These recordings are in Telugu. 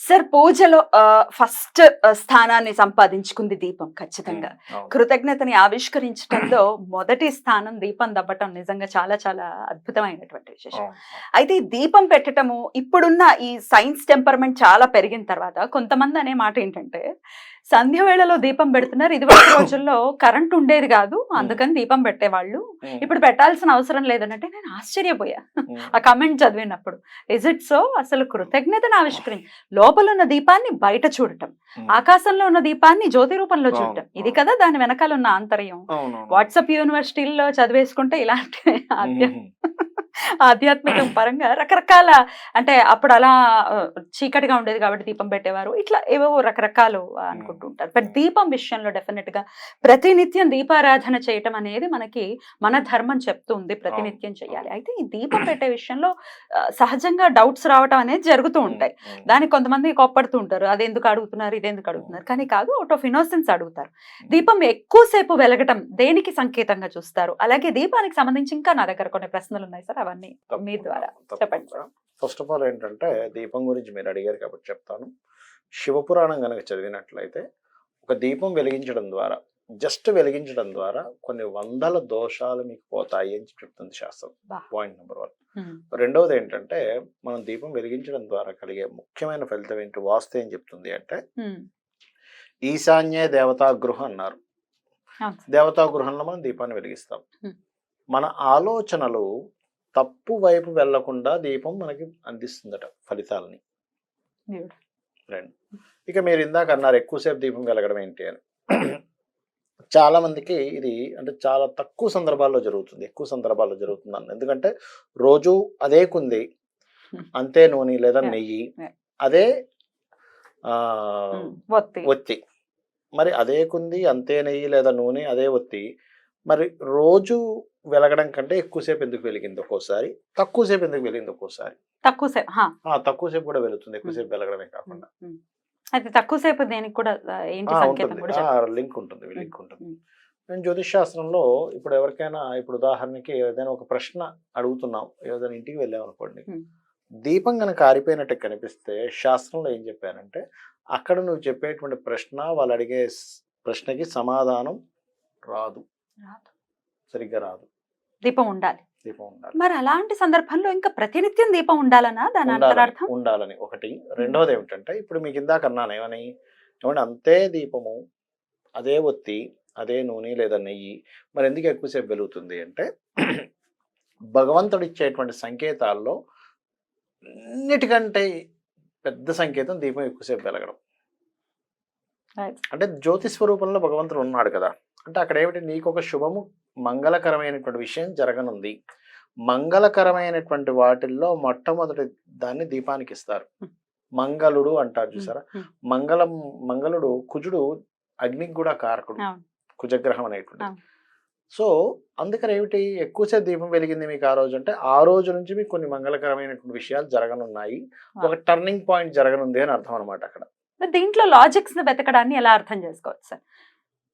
సార్ పూజలో ఫస్ట్ స్థానాన్ని సంపాదించుకుంది దీపం ఖచ్చితంగా. కృతజ్ఞతని ఆవిష్కరించడంలో మొదటి స్థానం దీపం దవ్వటం నిజంగా చాలా చాలా అద్భుతమైనటువంటి విశేషం. అయితే ఈ దీపం పెట్టటము ఇప్పుడున్న ఈ సైన్స్ టెంపర్మెంట్ చాలా పెరిగిన తర్వాత కొంతమంది అనే మాట ఏంటంటే సంధ్య వేళలో దీపం పెడుతున్నారు. ఇదివరకు రోజుల్లో కరెంట్ ఉండేది కాదు. అందుకని దీపం పెట్టేవాళ్ళు. ఇప్పుడు పెట్టాల్సిన అవసరం లేదనంటే నేను ఆశ్చర్యపోయా. ఆ కమెంట్ చదివినప్పుడు ఇజ్ ఇట్ సో అసలు కృతజ్ఞతను ఆవిష్కరించి లోపల ఉన్న దీపాన్ని బయట చూడటం ఆకాశంలో ఉన్న దీపాన్ని జ్యోతి రూపంలో చూడటం. ఇది కదా దాని వెనకాల ఉన్న ఆంతర్యం. వాట్సాప్ యూనివర్సిటీల్లో చదివేసుకుంటే ఇలాంటి ఆధ్యా ఆధ్యాత్మికం పరంగా రకరకాల అంటే అప్పుడు అలా చీకటిగా ఉండేది కాబట్టి దీపం పెట్టేవారు. ఇట్లా ఏవో రకరకాలు అనుకుంటూ ఉంటారు. బట్ దీపం విషయంలో డెఫినెట్గా ప్రతినిత్యం దీపారాధన చేయటం అనేది మనకి మన ధర్మం చెప్తుంది ప్రతినిత్యం చేయాలి అయితే ఈ దీపం పెట్టే విషయంలో సహజంగా డౌట్స్ రావటం అనేది జరుగుతూ ఉంటాయి. దానికి కొంతమంది కోప్పడుతూ ఉంటారు. అది ఎందుకు అడుగుతున్నారు? ఇది ఎందుకు అడుగుతున్నారు? కానీ కాదు అవుట్ ఆఫ్ ఇన్నోసెన్స్ అడుగుతారు. దీపం ఎక్కువసేపు వెలగటం దేనికి సంకేతంగా చూస్తారు? అలాగే దీపానికి సంబంధించి ఇంకా నా దగ్గర కొన్ని ప్రశ్నలు ఉన్నాయి సార్. అవన్నీ మీ ద్వారా. చెప్పండి. ఫస్ట్ ఆఫ్ ఆల్ ఏంటంటే దీపం గురించి మీరు అడిగారు కాబట్టి చెప్తాను. శివపురాణం కనుక చదివినట్లయితే ఒక దీపం వెలిగించడం ద్వారా జస్ట్ వెలిగించడం ద్వారా కొన్ని వందల దోషాలు మీకు పోతాయి అని చెప్తుంది శాస్త్రం. పాయింట్ నెంబర్ వన్ రెండవది ఏంటంటే మనం దీపం వెలిగించడం ద్వారా కలిగే ముఖ్యమైన ఫలితం ఏంటి వాస్తు ఏం చెప్తుంది అంటే ఈశాన్య దేవతా గృహం అన్నారు. దేవతా గృహంలో మనం దీపాన్ని వెలిగిస్తాం. మన ఆలోచనలు తప్పు వైపు వెళ్ళకుండా దీపం మనకి అందిస్తుందట ఫలితాలని. రెండు ఇక మీరు ఇందాక అన్నారు ఎక్కువసేపు దీపం వెలగడం ఏంటి అని చాలా మందికి ఇది అంటే చాలా తక్కువ సందర్భాల్లో జరుగుతుంది ఎక్కువ సందర్భాల్లో జరుగుతుంది అన్న ఎందుకంటే రోజు అదే కుంది Hmm. అంతే నూనె లేదా. నెయ్యి. అదే ఒత్తి ఒత్తి మరి అదే కుంది అంతే నెయ్యి లేదా నూనె అదే ఒత్తి మరి రోజు వెలగడం కంటే ఎక్కువసేపు ఎందుకు వెలిగింది ఒక్కోసారి? తక్కువసేపు ఎందుకు వెలిగింది ఒక్కోసారి? తక్కువ సేపు హా, ఆ, తక్కువసేపు కూడా వెలుగుతుంది ఎక్కువసేపు వెలగడమే కాకుండా. అయితే తక్కువ సేపు దేనికి కూడా ఏంటి. లింక్ ఉంటుంది లింక్ ఉంటుంది. నేను జ్యోతిష్ శాస్త్రంలో ఇప్పుడు ఎవరికైనా ఇప్పుడు ఉదాహరణకి ఏదైనా ఒక ప్రశ్న అడుగుతున్నాం ఏదైనా ఇంటికి వెళ్ళాం అనుకోండి. Hmm. దీపం కనుక ఆరిపోయినట్టు కనిపిస్తే శాస్త్రంలో ఏం చెప్పారంటే అక్కడ నువ్వు చెప్పేటువంటి ప్రశ్న వాళ్ళు అడిగే ప్రశ్నకి సమాధానం రాదు. సరిగ్గా రాదు. దీపం ఉండాలి. దీపం ఉండాలి. మరి అలాంటి సందర్భంలో ఇంకా ప్రతినిత్యం దీపం ఉండాలనా? దాని అంతరార్థం ఉండాలని ఒకటి. రెండవది ఏమిటంటే ఇప్పుడు మీకు ఇందాక అన్నాను ఏమని? ఏమంటే అంతే దీపము అదే ఒత్తి అదే నూనె లేదా నెయ్యి మరి ఎందుకు ఎక్కువసేపు వెలుగుతుంది అంటే భగవంతుడు ఇచ్చేటువంటి సంకేతాల్లో అన్నిటికంటే పెద్ద సంకేతం దీపం ఎక్కువసేపు వెలగడం. అంటే జ్యోతి స్వరూపంలో భగవంతుడు ఉన్నాడు కదా. అంటే అక్కడ ఏమిటి నీకు ఒక శుభము మంగళకరమైనటువంటి విషయం జరగనుంది. మంగళకరమైనటువంటి వాటిల్లో మొట్టమొదటి దాన్ని దీపానికి ఇస్తారు. మంగళుడు అంటారు చూసారా? మంగళం మంగళుడు కుజుడు అగ్నికి కూడా కారకుడు. కుజగ్రహం అనేటువంటి. సో అందుకని ఏమిటి ఎక్కువసేపు దీపం వెలిగింది మీకు ఆ రోజు అంటే ఆ రోజు నుంచి మీకు కొన్ని మంగళకరమైనటువంటి విషయాలు జరగనున్నాయి. ఒక టర్నింగ్ పాయింట్ జరగనుంది అని అర్థం అనమాట అక్కడ దీంట్లో లాజిక్స్ని వెతకడాన్ని ఎలా అర్థం చేసుకోవచ్చు సార్?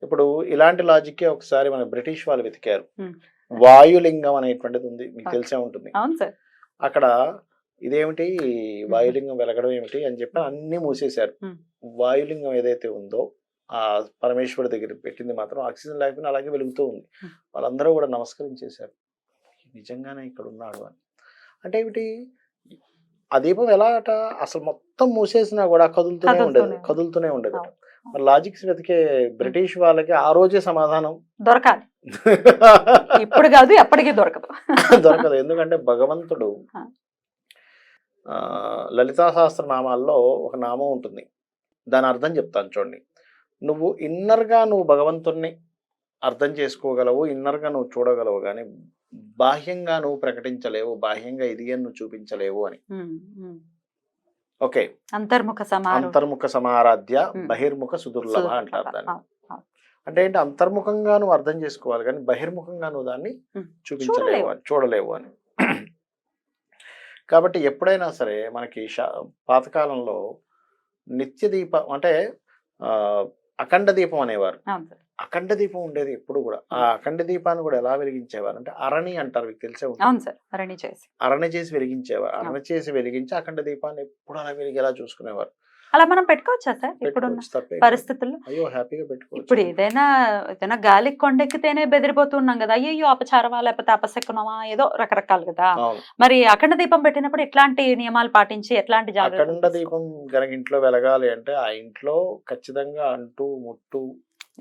ఇప్పుడు ఇలాంటి లాజిక్కే ఒకసారి మన బ్రిటిష్ వాళ్ళు వెతికారు. వాయులింగం అనేటువంటిది ఉంది. మీకు. తెలిసే ఉంటుంది. అక్కడ ఇదేమిటి? వాయులింగం వెలగడం ఏమిటి అని చెప్పి అన్ని మూసేశారు. వాయులింగం ఏదైతే ఉందో ఆ పరమేశ్వరుడి దగ్గర పెట్టింది మాత్రం ఆక్సిజన్ లేకపోయినా అలాగే వెలుగుతూ ఉంది. వాళ్ళందరూ కూడా నమస్కరించేశారు నిజంగానే ఇక్కడ ఉన్నాడు అని. అంటే ఏమిటి? ఆ దీపం ఎలా అట అసలు మొత్తం మూసేసినా కూడా కదులుతూనే ఉండేది. కదులుతూనే ఉండేది. లాజిక్స్ వెతికే బ్రిటిష్ వాళ్ళకి ఆ రోజే సమాధానం. దొరకాలి. ఇప్పుడు కాదు ఎప్పటికీ దొరకదు. దొరకదు. ఎందుకంటే భగవంతుడు లలితా సహస్ర నామాల్లో ఒక నామం ఉంటుంది. దాని అర్థం చెప్తాను చూడండి. నువ్వు ఇన్నర్గా నువ్వు భగవంతుణ్ణి అర్థం చేసుకోగలవు ఇన్నర్గా నువ్వు చూడగలవు కానీ బాహ్యంగా నువ్వు ప్రకటించలేవు బాహ్యంగా ఇది అని నువ్వు చూపించలేవు అని. ఓకే. అంతర్ముఖ అంతర్ముఖ సమారాధ్య. బహిర్ముఖ సుదుర్లభ అంటారు దాన్ని. అంటే ఏంటి? అంతర్ముఖంగా నువ్వు అర్థం చేసుకోవాలి కానీ బహిర్ముఖంగా నువ్వు దాన్ని. చూపించలేవు చూడలేవు. అని చూడలేవు అని. కాబట్టి ఎప్పుడైనా సరే మనకి పాతకాలంలో నిత్య దీపం అంటే అఖండ దీపం అనేవారు. అఖండ దీపం ఉండేది ఎప్పుడు కూడా. ఆ అఖండ దీపాన్ని కూడా ఎలా వెలిగించేవారు అంటే అరణి అంటారు మీకు తెలిసే అవును సార్ అరణి చేసి. అరణ చేసి వెలిగించేవారు. అరణ చేసి వెలిగించి అఖండ దీపాన్ని ఎప్పుడు అలా వెలిగేలా చూసుకునేవారు. అలా మనం పెట్టుకోవచ్చా సార్ లేదు. పరిస్థితుల్లో? అయ్యో హ్యాపీగా పెట్టుకోవచ్చు. ఇప్పుడు ఏదైనా ఏదైనా గాలికి కొండెక్కితేనే బెదిరిపోతున్నాం కదా అయ్యో అపచారమా లేకపోతే అపశకునమా ఏదో రకరకాలు కదా. మరి అఖండ దీపం పెట్టినప్పుడు ఎట్లాంటి నియమాలు పాటించి ఎట్లాంటి అఖండ దీపం కనుక ఇంట్లో వెలగాలి అంటే ఆ ఇంట్లో ఖచ్చితంగా అంటు ముట్టు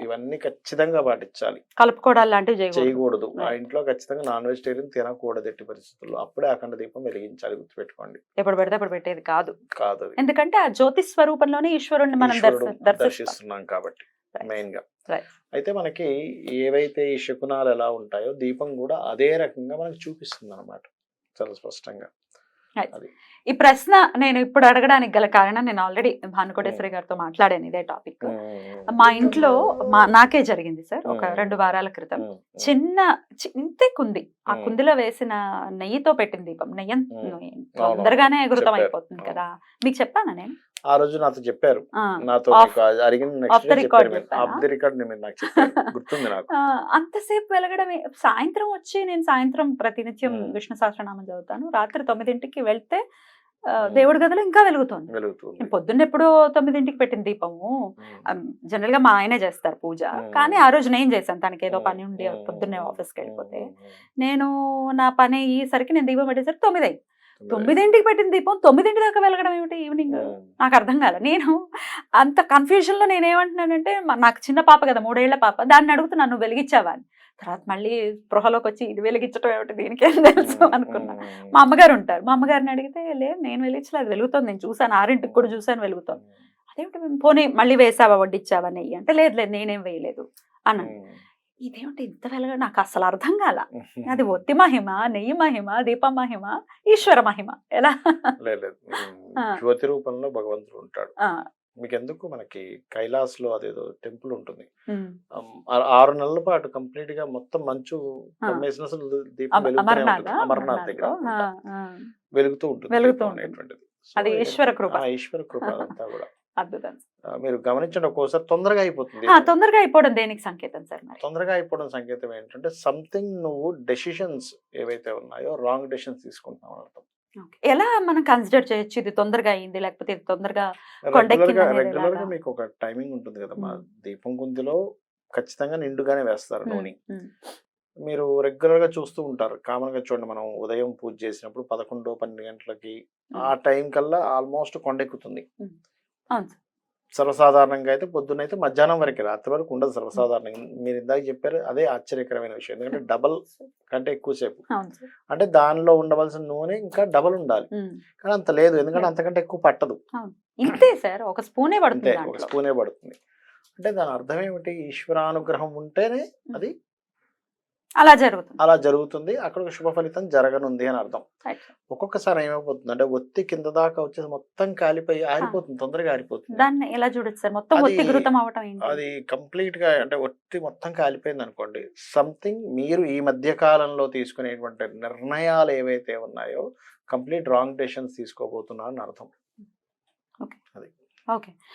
ఇవన్నీ ఖచ్చితంగా పాటించాలి. కలుపుకోవడాలు లాంటివి చేయకూడదు. ఆ. ఇంట్లో ఖచ్చితంగా నాన్ వెజిటేరియన్ తినకూడదు ఎట్టి పరిస్థితుల్లో. అప్పుడే అఖండ దీపం వెలిగించాలి గుర్తుపెట్టుకోండి. ఎప్పుడు పెడితే అప్పుడు పెట్టేది కాదు. కాదు ఎందుకంటే ఆ జ్యోతి స్వరూపంలోనే ఈశ్వరుణ్ణి మనం దర్శిస్తున్నాం కాబట్టి. మెయిన్గా. అయితే మనకి ఏవైతే ఈ శకునాలు ఎలా ఉంటాయో దీపం కూడా అదే రకంగా మనకి చూపిస్తుంది అనమాట చాలా స్పష్టంగా. ఈ ప్రశ్న నేను ఇప్పుడు అడగడానికి గల కారణం నేను ఆల్రెడీ భానుకోటేశ్వరి గారితో మాట్లాడాను ఇదే టాపిక్ మా ఇంట్లో మా నాకే జరిగింది సార్ ఒక. రెండు వారాల క్రితం చిన్న ఇంతే కుంది ఆ. కుందిలో వేసిన నెయ్యితో పెట్టిన దీపం నెయ్యి. తొందరగానే ఎగురుతం. అయిపోతుంది. కదా మీకు చెప్పానా నేను ఆ రోజు నాతో చెప్పారు. నాతో అడిగిన? ఆఫ్ ది రికార్డ్ మీరు నాకు గుర్తుంది నాకు. అంతసేపు వెలగడమే. సాయంత్రం వచ్చి నేను సాయంత్రం ప్రతినిత్యం. విష్ణు సహస్రనామం చదువుతాను. రాత్రి తొమ్మిదింటికి వెళ్తే. దేవుడి గదిలో ఇంకా వెలుగుతోంది. వెలుగుతుంది. నేను పొద్దున్న ఎప్పుడో తొమ్మిదింటికి పెట్టిన దీపము. జనరల్గా మా ఆయనే చేస్తారు పూజ. కానీ ఆ రోజు నేను చేశాను. తనకి ఏదో పని ఉండి పొద్దున్నే ఆఫీస్కి వెళ్ళిపోతే. నేను నా పని అయ్యేసరికి నేను దీపం పెట్టేసరికి తొమ్మిది అయింది. తొమ్మిదింటికి పెట్టిన దీపం తొమ్మిదింటి దాకా వెలగడం ఏమిటి? ఈవినింగ్ నాకు అర్థం కాలే. నేను అంత కన్ఫ్యూజన్లో నేను ఏమంటున్నానంటే మ- నాకు చిన్న పాప కదా మూడేళ్ళ పాప దాన్ని అడుగుతున్నాను నువ్వు వెలిగించావా అని తర్వాత మళ్ళీ స్పృహలోకి వచ్చి ఇది వెలిగించడం ఏమిటి దీనికి తెలుసు అనుకున్నా. మా అమ్మగారు ఉంటారు మా అమ్మగారిని అడిగితే లేదు నేను వెలిగించలేదు వెలుగుతుంది నేను చూసాను ఆరింటికి కూడా చూసాను వెలుగుతుంది. అదేమిటి మేము పోనీ మళ్ళీ వేసావా వడ్డిచ్చావా నెయ్యి? అంటే లేదు లేదు నేనేం వేయలేదు. అన్నాను. ఇదేమిటి ఇంత వెలగ నాకు అసలు అర్థం కాల. అది ఒత్తి మహిమ నెయ్యి మహిమ దీప మహిమ ఈశ్వర మహిమ. ఎలా? లేదు. జ్యోతి రూపంలో భగవంతుడు ఉంటాడు. మీకు ఎందుకు మనకి కైలాస్లో అదేదో టెంపుల్ ఉంటుంది. ఆరు నెలల పాటు కంప్లీట్గా మొత్తం మంచు. కమ్మేసిన దీపం వెలుగుతూనే అమర్నాథ్? ఉంటుంది. అమర్నాథ్ దగ్గర. వెలుగుతూ ఉంటుంది వెలుగుతూ అది ఈశ్వర కృప. ఈశ్వర కృప అదంతా కూడా. అద్భుతం మీరు గమనించండి ఒక్కోసారి తొందరగా అయిపోతుంది. తొందరగా అయిపోవడం దేనికి సంకేతం సార్ తొందరగా అయిపోవడం సంకేతం ఏంటంటే సంథింగ్ నువ్వు డెసిషన్స్ ఏవైతే ఉన్నాయో రాంగ్ డెసిషన్స్ తీసుకుంటున్నావు అర్థం. ఎలా మనం కన్సిడర్ చేయొచ్చు? ఇది తొందరగా అయింది లేకపోతే ఇది తొందరగా రెగ్యులర్గా? మీకు ఒక టైమింగ్ ఉంటుంది కదా మా. దీపం గుందిలో ఖచ్చితంగా నిండుగానే వేస్తారు నూనె. మీరు రెగ్యులర్గా చూస్తూ ఉంటారు. కామన్గా చూడండి మనం ఉదయం పూజ చేసినప్పుడు పదకొండు పన్నెండు గంటలకి ఆ టైం కల్లా ఆల్మోస్ట్ కొండెక్కుతుంది. సర్వసాధారణంగా అయితే పొద్దున్న అయితే మధ్యాహ్నం వరకు రాత్రి వరకు ఉండదు సర్వసాధారణంగా. మీరు ఇందాక చెప్పారు అదే ఆశ్చర్యకరమైన విషయం. ఎందుకంటే డబల్ కంటే ఎక్కువసేపు అంటే దానిలో ఉండవలసిన నూనె ఇంకా డబల్ ఉండాలి. కానీ అంత లేదు. ఎందుకంటే అంతకంటే ఎక్కువ పట్టదు. ఇంతే సార్. ఒక స్పూనే పడుతుంది అంతే. ఒక దాంట్లో. స్పూనే పడుతుంది. అంటే దాని అర్థం ఏమిటి? ఈశ్వరానుగ్రహం ఉంటేనే అది అలా జరుగుతుంది. అలా జరుగుతుంది. అక్కడ ఒక శుభ ఫలితం జరగనుంది అని అర్థం. ఒక్కొక్కసారి ఏమైపోతుంది అంటే ఒత్తి కింద దాకా వచ్చేసి మొత్తం కాలిపోయి ఆరిపోతుంది తొందరగా ఆరిపోతుంది. దాన్ని ఎలా చూడొచ్చు సార్ మొత్తం అవటం అది కంప్లీట్గా అంటే ఒత్తి మొత్తం కాలిపోయింది అనుకోండి సంథింగ్ మీరు ఈ మధ్య కాలంలో తీసుకునేటువంటి నిర్ణయాలు ఏవైతే ఉన్నాయో కంప్లీట్ రాంగ్ డెసిషన్స్ తీసుకోబోతున్నారని అర్థం.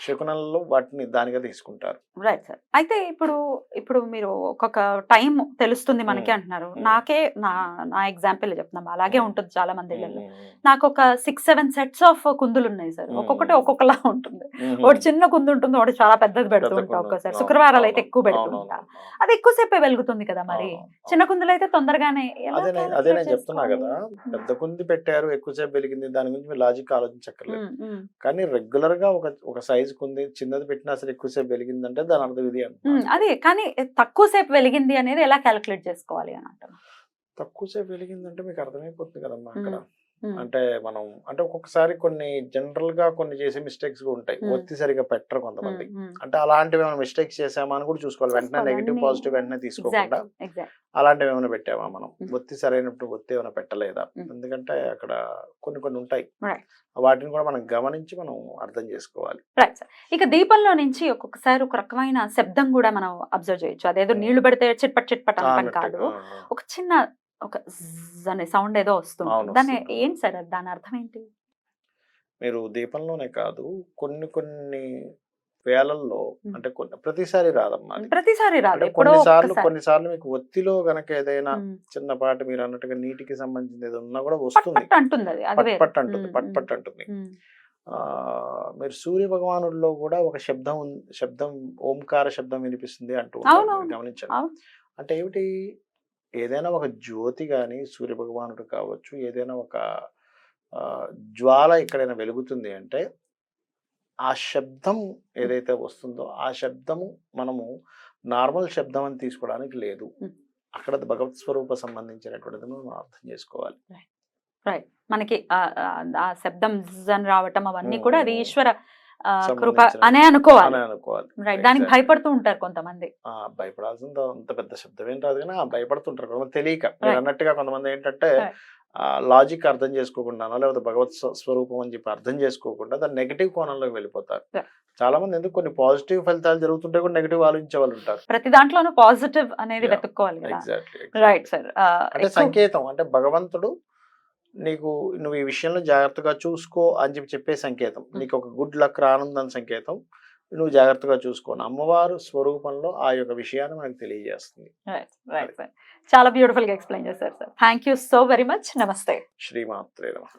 శకునంలో వాటిని దానిగా తీసుకుంటారు రైట్ సార్ అయితే ఇప్పుడు ఇప్పుడు మీరు ఒక్కొక్క టైం తెలుస్తుంది మనకి. అంటున్నారు. నాకే నా నా ఎగ్జాంపుల్ చెప్తున్నాం అలాగే. ఉంటుంది చాలా మంది. నాకు ఒక సిక్స్ సెవెన్ సెట్స్ ఆఫ్ కుందులు ఉన్నాయి సార్. ఒక్కొక్కటి ఒక్కొక్కలా ఉంటుంది. ఒకటి చిన్న కుందు ఉంటుంది ఒకటి చాలా పెద్దది పెడుతూ ఉంటా. ఒక్కోసారి శుక్రవారాలు అయితే ఎక్కువ పెడుతుంటా. అది ఎక్కువసేపే వెలుగుతుంది కదా మరి. చిన్న కుందులు అయితే తొందరగానే అదే నేను- చెప్తున్నా కదా? పెద్ద కుంది పెట్టారు ఎక్కువసేపు వెలిగింది దాని గురించి లాజిక్ ఆలోచించక్కర్లేదు కానీ రెగ్యులర్గా ఒక ఒక సైజ్ కుంది చిన్నది పెట్టినా సరే ఎక్కువసేపు వెలిగిందంటే దాని అర్థం ఇది అదే కానీ తక్కువ సేపు వెలిగింది అనేది ఎలా క్యాలిక్యులేట్ చేసుకోవాలి అని అంటున్నా తక్కువసేపు వెలిగిందంటే మీకు అర్థమైపోతుంది కదమ్మా అక్కడ అంటే మనం అంటే ఒక్కొక్కసారి కొన్ని జనరల్గా కొన్ని చేసే మిస్టేక్స్ ఉంటాయి. ఒత్తి సరిగా పెట్టరు కొంతమంది. అంటే అలాంటివి ఏమైనా మిస్టేక్స్ చేసామా అని కూడా చూసుకోవాలి వెంటనే. నెగిటివ్ పాజిటివ్ వెంటనే తీసుకోకుండా. అలాంటివి ఏమైనా పెట్టామా మనం. ఒత్తి సరైనప్పుడు ఒత్తి ఏమైనా పెట్టలేదా. ఎందుకంటే అక్కడ కొన్ని కొన్ని ఉంటాయి. వాటిని కూడా మనం గమనించి మనం అర్థం చేసుకోవాలి రైట్ సార్ ఇక దీపంలో నుంచి ఒక్కొక్కసారి ఒక రకమైన శబ్దం కూడా మనం అబ్జర్వ్ చేయొచ్చు అదేదో. నీళ్ళు పడితే చిట్పట్ చిట్పట్ అనడం. కాదు. ఒక చిన్న ఒక అనే సౌండ్ ఏదో వస్తుంది దాని. ఏంటి సార్? దాని అర్థం ఏంటి మీరు దీపంలోనే కాదు కొన్ని కొన్ని వేలల్లో. అంటే కొన్ని ప్రతిసారి రాదమ్మా. ప్రతిసారి రాదు కొన్నిసార్లు. కొన్నిసార్లు మీకు ఒత్తిలో గనక ఏదైనా చిన్నపాటి మీరు అన్నట్టుగా నీటికి సంబంధించింది ఏదో ఉన్నా కూడా వస్తుంది పట్ అంటుంది పట్. పట్ అంటుంది మీరు సూర్య భగవానుడిలో కూడా ఒక శబ్దం శబ్దం ఓంకార శబ్దం వినిపిస్తుంది అంటూ. గమనించండి. అంటే ఏమిటి ఏదైనా ఒక జ్యోతి కానీ సూర్య భగవానుడు కావచ్చు ఏదైనా ఒక జ్వాల ఎక్కడైనా వెలుగుతుంది అంటే ఆ శబ్దం ఏదైతే వస్తుందో ఆ శబ్దము మనము నార్మల్ శబ్దం అని తీసుకోవడానికి లేదు. అక్కడ భగవత్ స్వరూప సంబంధించినటువంటిది మనం అర్థం చేసుకోవాలి. రైట్. మనకి ఆ- శబ్దం అని రావటం అవన్నీ కూడా అది. ఈశ్వర కృప అనే అనుకోవాలి. అని అనుకోవాలి. రైట్. దానికి. భయపడుతూ ఉంటారు కొంతమంది. ఆ భయపడాల్సింది అంత పెద్ద శబ్దం ఏం రాదు కానీ భయపడుతుంటారు. కొంతమంది తెలియక. మీరు. అన్నట్టుగా కొంతమంది ఏంటంటే లాజిక్ అర్థం చేసుకోకుండానో? లేకపోతే భగవత్ స్వ- స్వరూపం అని చెప్పి అర్థం చేసుకోకుండా దాని నెగిటివ్ కోణంలోకి వెళ్ళిపోతారు. చాలా మంది ఎందుకు కొన్ని పాజిటివ్ ఫలితాలు జరుగుతుంటే కూడా నెగిటివ్ ఆలోచించే వాళ్ళు ఉంటారు. ప్రతి దాంట్లోనూ పాజిటివ్ అనేది. వెతుక్కోవాలి రైట్ సార్ అంటే సంకేతం అంటే భగవంతుడు నీకు నువ్వు ఈ విషయంలో జాగ్రత్తగా చూసుకో అని చెప్పి చెప్పే సంకేతం. నీకు ఒక గుడ్ లక్ రానుందని సంకేతం. నువ్వు జాగ్రత్తగా చూసుకోను అమ్మవారు స్వరూపంలో ఆ యొక్క విషయాన్ని మనకు తెలియజేస్తుంది. చాలా బ్యూటిఫుల్గా ఎక్స్ప్లెయిన్ చేశారు sir thank you so very much నమస్తే శ్రీమాత్రే నమః.